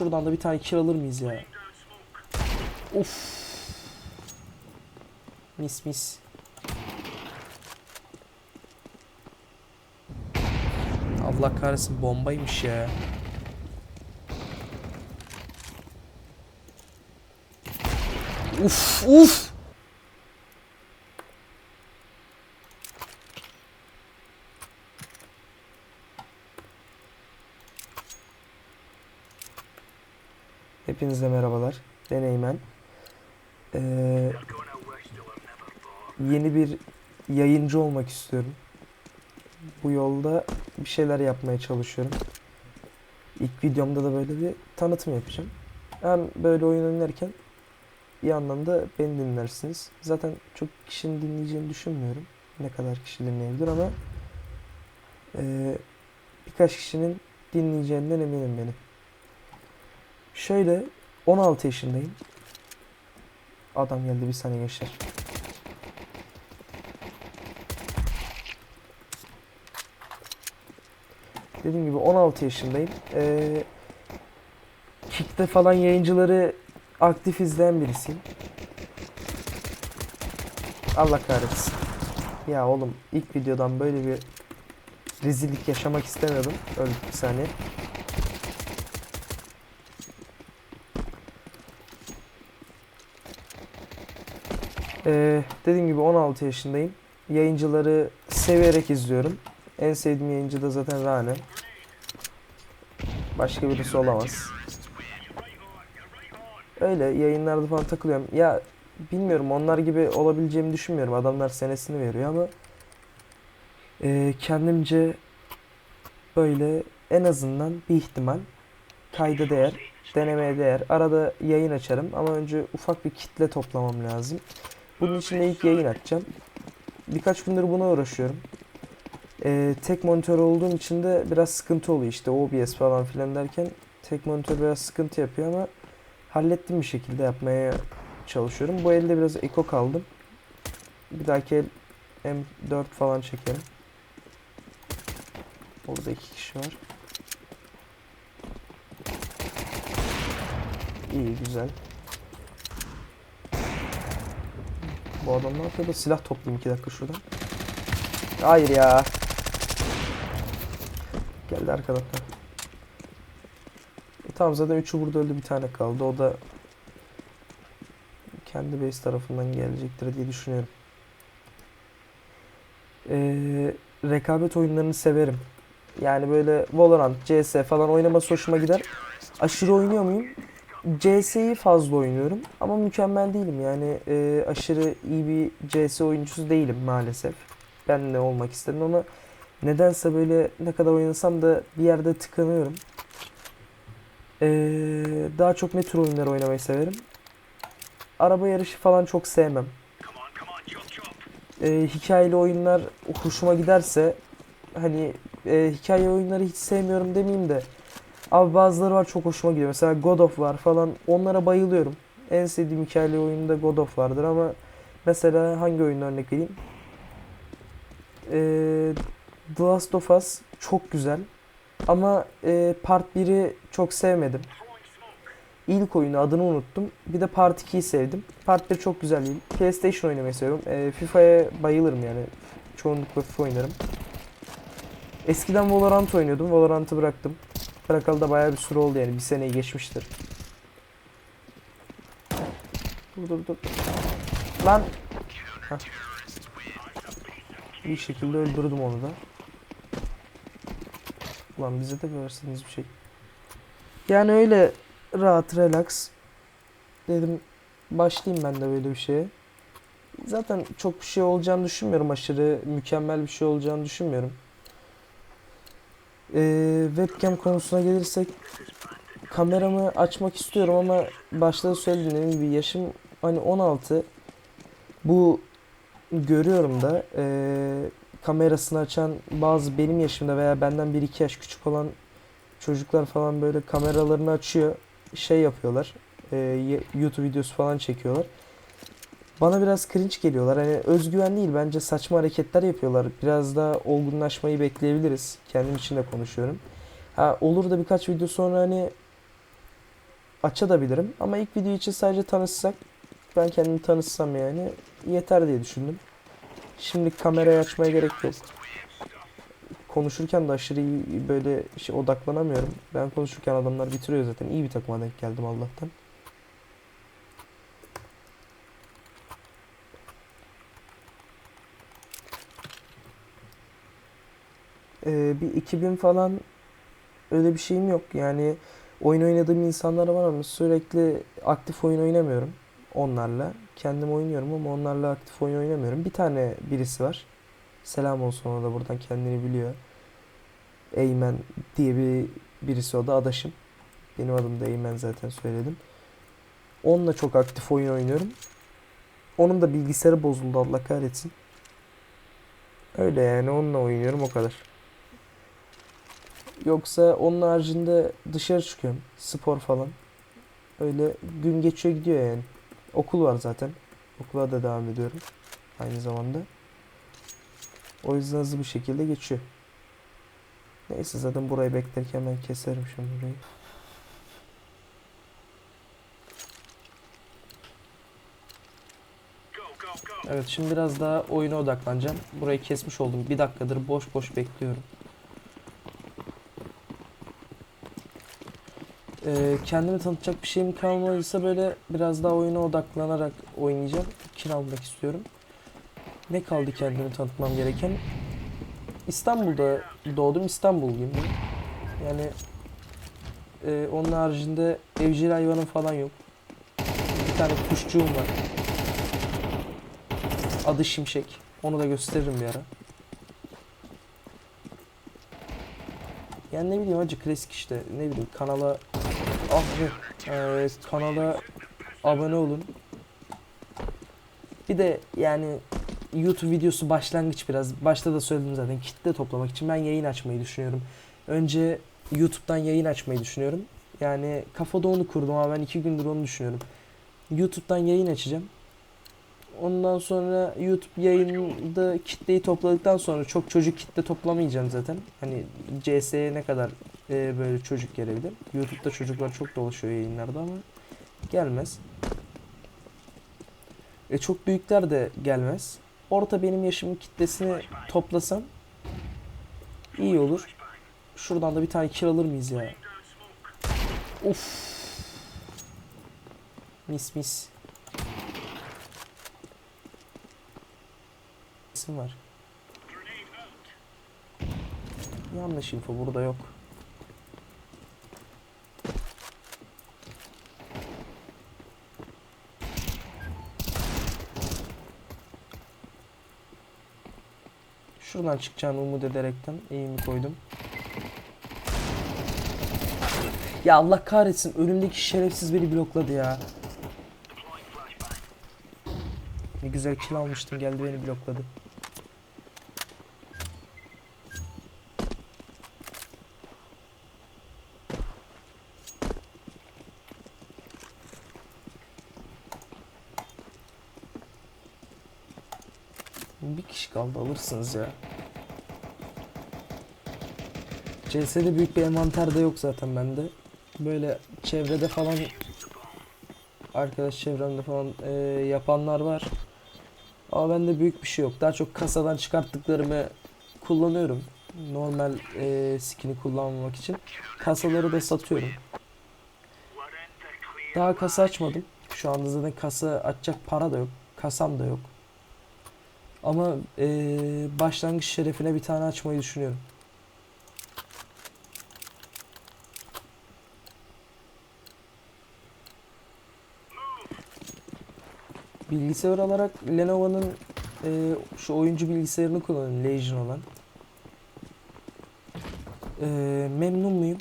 Şuradan da bir tane kill alır mıyız ya? Of. Mis mis. Allah kahretsin bombaymış ya. Uf uf. Hepinize merhabalar. Ben Eymen. Ee, yeni bir yayıncı olmak istiyorum. Bu yolda bir şeyler yapmaya çalışıyorum. İlk videomda da böyle bir tanıtım yapacağım. Hem böyle oyun oynarken bir yandan da beni dinlersiniz. Zaten çok kişinin dinleyeceğini düşünmüyorum. Ne kadar kişi dinleyebilir ama ee, birkaç kişinin dinleyeceğinden eminim benim. Şöyle 16 yaşındayım. Adam geldi bir saniye gençler. Dediğim gibi 16 yaşındayım. Ee, Kick'te falan yayıncıları aktif izleyen birisiyim. Allah kahretsin. Ya oğlum ilk videodan böyle bir rezillik yaşamak istemiyordum. Öldük bir saniye. Ee, dediğim gibi 16 yaşındayım. Yayıncıları severek izliyorum. En sevdiğim yayıncı da zaten Rane. Başka birisi olamaz. Öyle yayınlarda falan takılıyorum. Ya bilmiyorum onlar gibi olabileceğimi düşünmüyorum. Adamlar senesini veriyor ama ee, kendimce böyle en azından bir ihtimal kayda değer, denemeye değer. Arada yayın açarım ama önce ufak bir kitle toplamam lazım. Bunun için de ilk yayın açacağım. Birkaç gündür buna uğraşıyorum. Ee, tek monitör olduğum için de biraz sıkıntı oluyor işte OBS falan filan derken tek monitör biraz sıkıntı yapıyor ama hallettim bir şekilde yapmaya çalışıyorum. Bu elde biraz eko kaldım. Bir dahaki el M4 falan çekelim. Orada iki kişi var. İyi güzel. Bu adam ne yapıyor da silah toplayayım iki dakika şuradan. Hayır ya. Geldi arkadaşlar. E tamam zaten üçü burada öldü bir tane kaldı. O da kendi base tarafından gelecektir diye düşünüyorum. Ee, rekabet oyunlarını severim. Yani böyle Valorant, CS falan oynaması hoşuma gider. Aşırı oynuyor muyum? CS'yi fazla oynuyorum ama mükemmel değilim yani e, aşırı iyi bir CS oyuncusu değilim maalesef. Ben de olmak istedim ama nedense böyle ne kadar oynasam da bir yerde tıkanıyorum. E, daha çok ne tür oyunlar oynamayı severim. Araba yarışı falan çok sevmem. E, hikayeli oyunlar hoşuma giderse hani e, hikaye oyunları hiç sevmiyorum demeyeyim de Abi bazıları var çok hoşuma gidiyor. Mesela God of War falan onlara bayılıyorum. En sevdiğim hikayeli oyunda God of War'dır ama mesela hangi oyun örnek vereyim? Ee, The Last of Us çok güzel. Ama e, Part 1'i çok sevmedim. İlk oyunu adını unuttum. Bir de Part 2'yi sevdim. Part 1 çok güzel değil. PlayStation oynamayı seviyorum. E, FIFA'ya bayılırım yani. Çoğunlukla FIFA oynarım. Eskiden Valorant oynuyordum. Valorant'ı bıraktım. Bırakalı da bayağı bir süre oldu yani. Bir seneyi geçmiştir. Dur dur dur. Lan. Heh. Bir şekilde öldürdüm onu da. Ulan bize de verseniz bir şey. Yani öyle rahat relax. Dedim başlayayım ben de böyle bir şeye. Zaten çok bir şey olacağını düşünmüyorum aşırı mükemmel bir şey olacağını düşünmüyorum. Ee, webcam konusuna gelirsek kameramı açmak istiyorum ama başta da söylediğim gibi yaşım hani 16 bu görüyorum da ee, kamerasını açan bazı benim yaşımda veya benden 1-2 yaş küçük olan çocuklar falan böyle kameralarını açıyor şey yapıyorlar ee, YouTube videosu falan çekiyorlar bana biraz cringe geliyorlar. Hani özgüven değil bence saçma hareketler yapıyorlar. Biraz daha olgunlaşmayı bekleyebiliriz. Kendim için de konuşuyorum. Ha olur da birkaç video sonra hani açabilirim. Ama ilk video için sadece tanışsak ben kendimi tanışsam yani yeter diye düşündüm. Şimdi kamerayı açmaya gerek yok. Konuşurken de aşırı böyle şey odaklanamıyorum. Ben konuşurken adamlar bitiriyor zaten. İyi bir takıma denk geldim Allah'tan. Ee, bir 2000 falan öyle bir şeyim yok. Yani oyun oynadığım insanlar var ama sürekli aktif oyun oynamıyorum onlarla. Kendim oynuyorum ama onlarla aktif oyun oynamıyorum. Bir tane birisi var. Selam olsun ona da buradan kendini biliyor. Eymen diye bir birisi o da adaşım. Benim adım da Eymen zaten söyledim. Onunla çok aktif oyun oynuyorum. Onun da bilgisayarı bozuldu Allah kahretsin. Öyle yani onunla oynuyorum o kadar. Yoksa onun haricinde dışarı çıkıyorum. Spor falan. Öyle gün geçiyor gidiyor yani. Okul var zaten. Okula da devam ediyorum. Aynı zamanda. O yüzden hızlı bir şekilde geçiyor. Neyse zaten burayı beklerken ben keserim şimdi burayı. Evet şimdi biraz daha oyuna odaklanacağım. Burayı kesmiş oldum. Bir dakikadır boş boş bekliyorum. Ee, kendimi tanıtacak bir şeyim kalmadıysa böyle biraz daha oyuna odaklanarak oynayacağım. Kin almak istiyorum. Ne kaldı kendimi tanıtmam gereken? İstanbul'da doğdum. İstanbulluyum. Yani e, onun haricinde evcil hayvanım falan yok. Bir tane kuşçuğum var. Adı Şimşek. Onu da gösteririm bir ara. Yani ne bileyim acı klasik işte. Ne bileyim kanala ah e, kanala abone olun. Bir de yani YouTube videosu başlangıç biraz. Başta da söyledim zaten. Kitle toplamak için ben yayın açmayı düşünüyorum. Önce YouTube'dan yayın açmayı düşünüyorum. Yani kafada onu kurdum ama ben iki gündür onu düşünüyorum. YouTube'dan yayın açacağım. Ondan sonra YouTube yayında kitleyi topladıktan sonra çok çocuk kitle toplamayacağım zaten. Hani CS'ye ne kadar e, böyle çocuk gelebilir. YouTube'da çocuklar çok dolaşıyor yayınlarda ama gelmez. E çok büyükler de gelmez. Orta benim yaşımın kitlesini toplasam iyi olur. Şuradan da bir tane kill alır mıyız ya? Uf. Mis mis. İsim var. Yanlış info burada yok. Şuradan çıkacağını umut ederekten eğimi koydum. Ya Allah kahretsin önümdeki şerefsiz beni blokladı ya. Ne güzel kill almıştım geldi beni blokladı. Bir alırsınız ya. CS'de büyük bir envanter de yok zaten bende. Böyle çevrede falan arkadaş çevremde falan e, yapanlar var. Ama bende büyük bir şey yok. Daha çok kasadan çıkarttıklarımı kullanıyorum. Normal e, skin'i kullanmamak için. Kasaları da satıyorum. Daha kasa açmadım. Şu anda zaten kasa açacak para da yok. Kasam da yok. Ama e, başlangıç şerefine bir tane açmayı düşünüyorum. Bilgisayar olarak Lenovo'nun e, şu oyuncu bilgisayarını kullanıyorum. Legion olan. E, memnun muyum?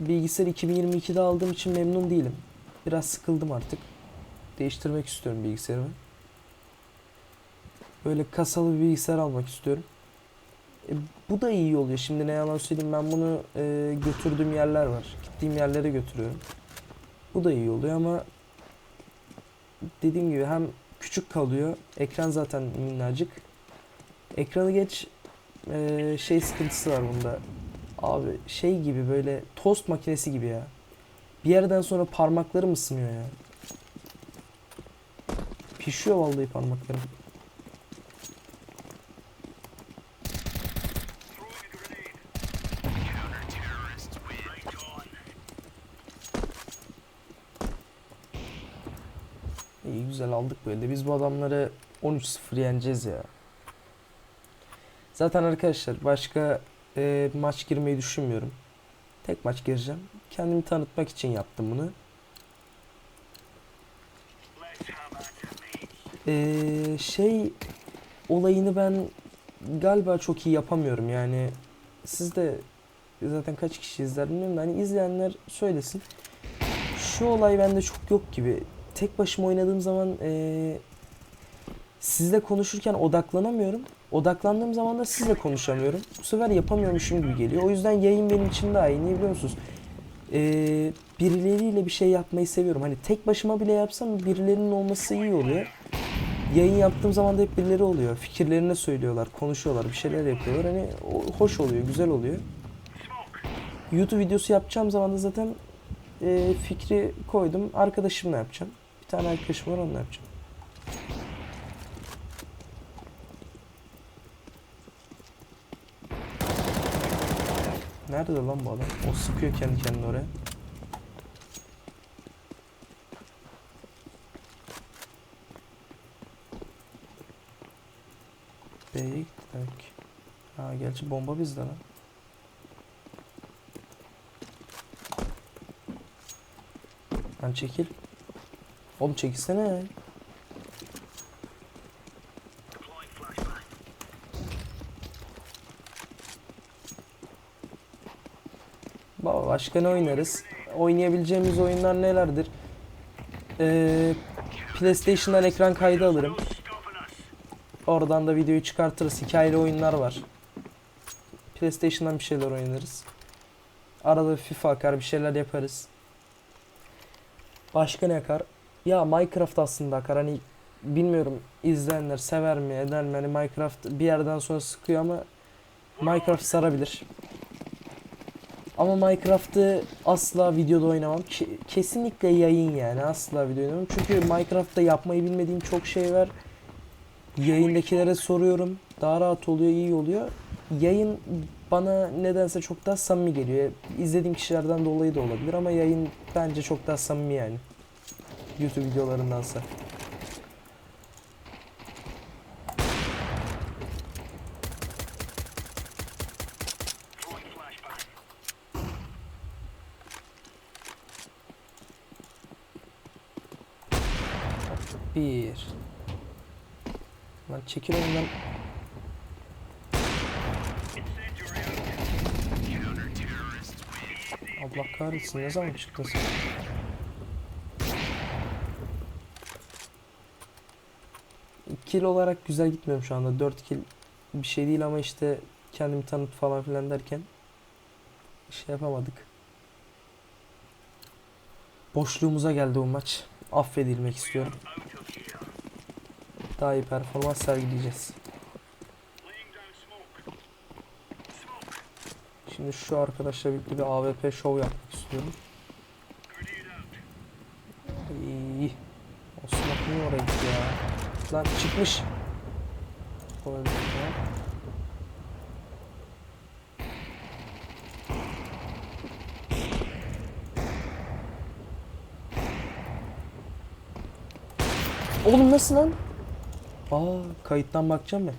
Bilgisayar 2022'de aldığım için memnun değilim. Biraz sıkıldım artık. Değiştirmek istiyorum bilgisayarımı. Böyle kasalı bir bilgisayar almak istiyorum. E, bu da iyi oluyor. Şimdi ne yalan söyleyeyim ben bunu e, götürdüğüm yerler var. Gittiğim yerlere götürüyorum. Bu da iyi oluyor ama dediğim gibi hem küçük kalıyor. Ekran zaten minnacık. Ekranı geç e, şey sıkıntısı var bunda. Abi şey gibi böyle tost makinesi gibi ya. Bir yerden sonra parmaklarım ısınıyor ya. Pişiyor vallahi parmaklarım. İyi güzel aldık böyle. Biz bu adamları 13-0 yeneceğiz ya. Zaten arkadaşlar başka e, maç girmeyi düşünmüyorum. Tek maç gireceğim. Kendimi tanıtmak için yaptım bunu. Ee, şey olayını ben galiba çok iyi yapamıyorum yani siz de zaten kaç kişi izler bilmiyorum da hani izleyenler söylesin. Şu olay bende çok yok gibi. Tek başıma oynadığım zaman ee, sizle konuşurken odaklanamıyorum. Odaklandığım zaman da sizle konuşamıyorum. Bu sefer yapamıyormuşum gibi geliyor. O yüzden yayın benim için daha iyi. Niye biliyor musunuz? Ee, birileriyle bir şey yapmayı seviyorum. Hani tek başıma bile yapsam birilerinin olması iyi oluyor. Yayın yaptığım zaman da hep birileri oluyor. Fikirlerini söylüyorlar, konuşuyorlar, bir şeyler yapıyorlar. Hani hoş oluyor, güzel oluyor. YouTube videosu yapacağım zaman da zaten e, fikri koydum. Arkadaşımla yapacağım. Bir tane arkadaşım var onunla yapacağım. Nerede lan bu adam? O sıkıyor kendi kendine oraya. Bey, belki. Ha gerçi bomba bizde lan. Lan çekil. Oğlum çekilsene. Baba başka ne oynarız? Oynayabileceğimiz oyunlar nelerdir? Ee, PlayStation'dan ekran kaydı alırım. Oradan da videoyu çıkartırız. Hikayeli oyunlar var. PlayStation'dan bir şeyler oynarız. Arada FIFA akar bir şeyler yaparız. Başka ne akar? Ya Minecraft aslında akar. Hani bilmiyorum izleyenler sever mi eder mi? Hani Minecraft bir yerden sonra sıkıyor ama Minecraft sarabilir. Ama Minecraft'ı asla videoda oynamam. Ke- kesinlikle yayın yani asla video oynamam. Çünkü Minecraft'ta yapmayı bilmediğim çok şey var. Yayındakilere soruyorum. Daha rahat oluyor, iyi oluyor. Yayın bana nedense çok daha samimi geliyor. İzlediğim kişilerden dolayı da olabilir ama yayın bence çok daha samimi yani. YouTube videolarındansa. Bir. Lan çekil önümden. Allah kahretsin ne zaman çıktın sen? Kill olarak güzel gitmiyorum şu anda. 4 kill bir şey değil ama işte kendimi tanıt falan filan derken şey yapamadık. Boşluğumuza geldi bu maç. Affedilmek istiyorum. Daha iyi performans sergileyeceğiz. Şimdi şu arkadaşla birlikte bir AWP show yapmak istiyorum. İyi. Osman niye oraya gitti ya? Lan çıkmış. Oğlum nasıl lan? Aa kayıttan bakacağım ya.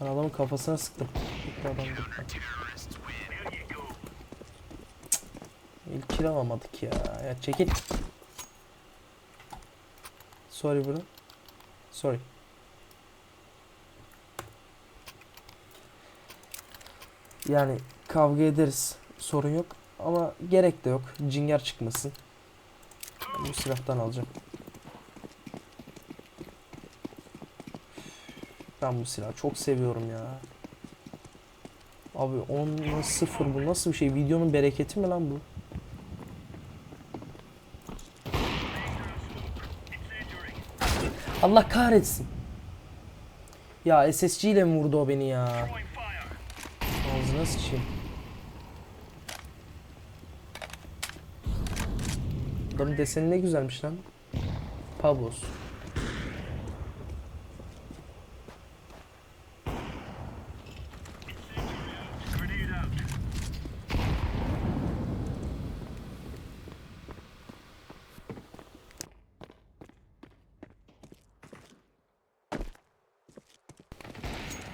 Ben adamın kafasına sıktım. Bir adam. İlk kill alamadık ya. Ya çekil. Sorry bro. Sorry. Yani kavga ederiz. Sorun yok. Ama gerek de yok. Cinger çıkmasın. Bu silahtan alacağım. Ben bu silahı çok seviyorum ya. Abi 10 0 bu nasıl bir şey? Videonun bereketi mi lan bu? Allah kahretsin. Ya SSG ile mi vurdu o beni ya? Ağzına sıçayım. Adamın deseni ne güzelmiş lan. Pavos.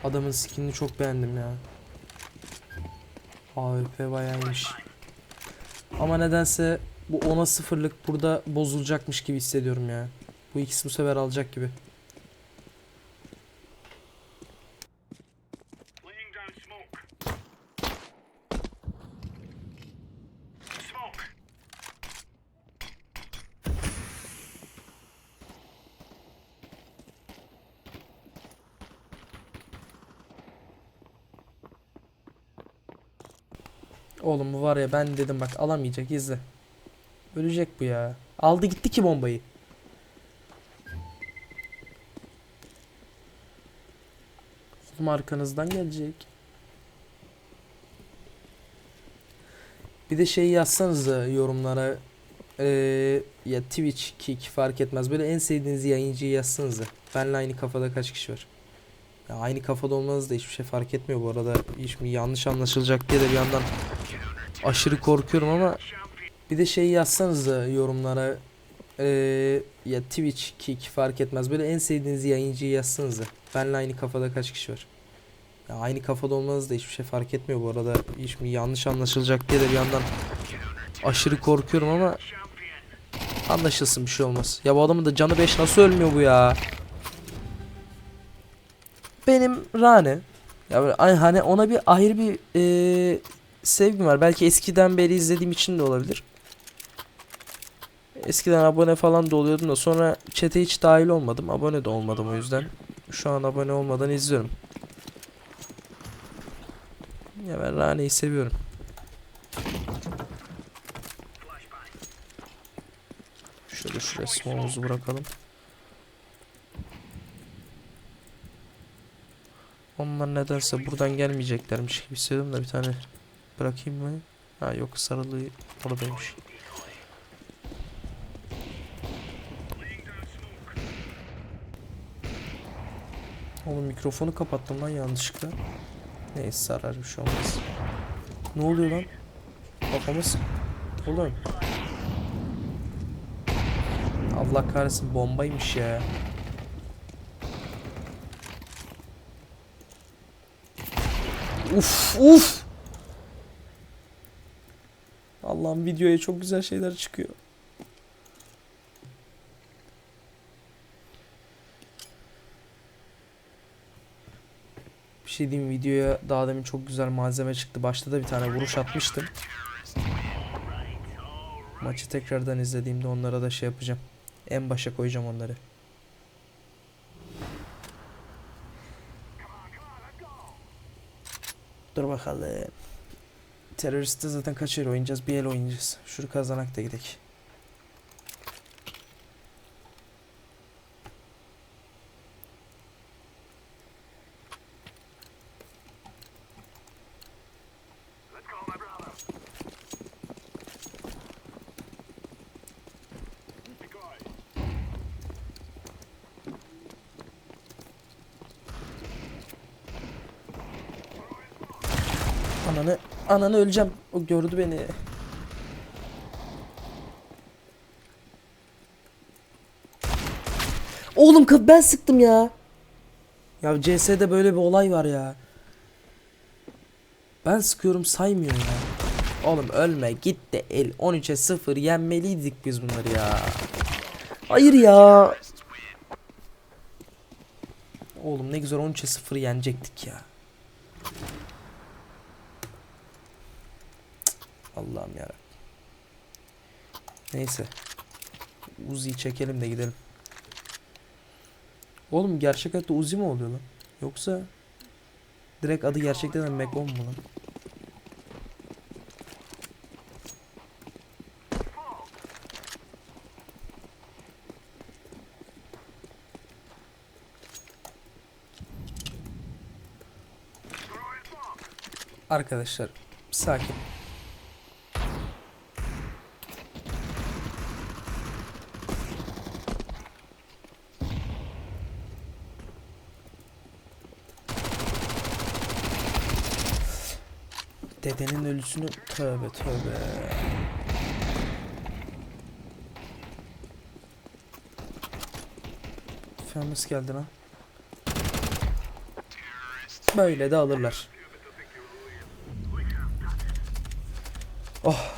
Adamın skinini çok beğendim ya. AWP bayağıymış. Ama nedense bu 10'a 0'lık burada bozulacakmış gibi hissediyorum ya. Bu ikisi bu sefer alacak gibi. Var ya ben dedim bak alamayacak izle. Ölecek bu ya. Aldı gitti ki bombayı. Oğlum arkanızdan gelecek. Bir de şey yazsanız da yorumlara eee, ya Twitch, Kick fark etmez. Böyle en sevdiğiniz yayıncıyı yazsanız da. Benle aynı kafada kaç kişi var? Ya aynı kafada olmanız da hiçbir şey fark etmiyor bu arada. Hiç mi yanlış anlaşılacak diye de bir yandan aşırı korkuyorum ama bir de şey yazsanız da yorumlara eee, ya Twitch, Kick fark etmez. Böyle en sevdiğiniz yayıncıyı yazsanız da. Benle aynı kafada kaç kişi var? Ya aynı kafada olmanız da hiçbir şey fark etmiyor bu arada. Hiç mi yanlış anlaşılacak diye de bir yandan aşırı korkuyorum ama anlaşılsın bir şey olmaz. Ya bu adamın da canı 5 nasıl ölmüyor bu ya? Benim Rane ya böyle hani ona bir ayrı bir eee, sevgim var. Belki eskiden beri izlediğim için de olabilir. Eskiden abone falan da oluyordum da sonra chat'e hiç dahil olmadım. Abone de olmadım o yüzden. Şu an abone olmadan izliyorum. Ya ben Rane'yi seviyorum. Şöyle şuraya smoke'umuzu bırakalım. Onlar nedense buradan gelmeyeceklermiş gibi hissediyorum da bir tane bırakayım mı? Ha yok sarılı oradaymış. Oğlum mikrofonu kapattım lan yanlışlıkla. Neyse sarar bir şey olmaz. Ne oluyor lan? Kafamız. Oğlum. Allah kahretsin bombaymış ya. Uf uf. Allah'ım videoya çok güzel şeyler çıkıyor. Bir şey diyeyim videoya daha demin çok güzel malzeme çıktı. Başta da bir tane vuruş atmıştım. Maçı tekrardan izlediğimde onlara da şey yapacağım. En başa koyacağım onları. Dur bakalım. Teröristi zaten kaç el oynayacağız? Bir el oynayacağız. Şunu kazanak da gidelim. Ananı, ananı öleceğim. O gördü beni. Oğlum ben sıktım ya. Ya CS'de böyle bir olay var ya. Ben sıkıyorum saymıyor ya. Oğlum ölme git de el 13'e 0 yenmeliydik biz bunları ya. Hayır ya. Oğlum ne güzel 13'e 0 yenecektik ya. Allah'ım ya. Neyse. Uzi'yi çekelim de gidelim. Oğlum gerçek hayatta Uzi mi oluyor lan? Yoksa direkt adı gerçekten de Mac 10 mu lan? Arkadaşlar sakin. Dedenin ölüsünü tövbe tövbe. Famous geldi lan. Böyle de alırlar. Oh.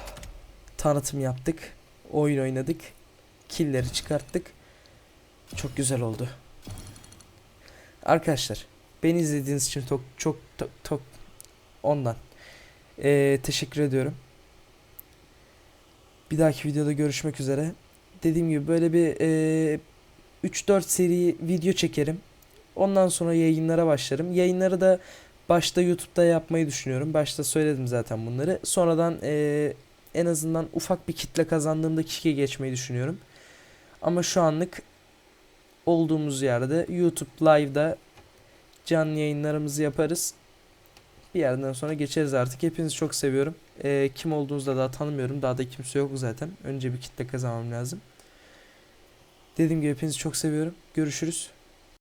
Tanıtım yaptık. Oyun oynadık. Killleri çıkarttık. Çok güzel oldu. Arkadaşlar beni izlediğiniz için çok çok, çok ondan Ee, teşekkür ediyorum. Bir dahaki videoda görüşmek üzere. Dediğim gibi böyle bir ee, 3-4 seri video çekerim. Ondan sonra yayınlara başlarım. Yayınları da başta YouTube'da yapmayı düşünüyorum. Başta söyledim zaten bunları. Sonradan ee, en azından ufak bir kitle kazandığımda Kik'e geçmeyi düşünüyorum. Ama şu anlık olduğumuz yerde YouTube Live'da canlı yayınlarımızı yaparız. Bir yerden sonra geçeriz artık. Hepinizi çok seviyorum. Ee, kim olduğunuzu da daha tanımıyorum. Daha da kimse yok zaten. Önce bir kitle kazanmam lazım. Dediğim gibi hepinizi çok seviyorum. Görüşürüz.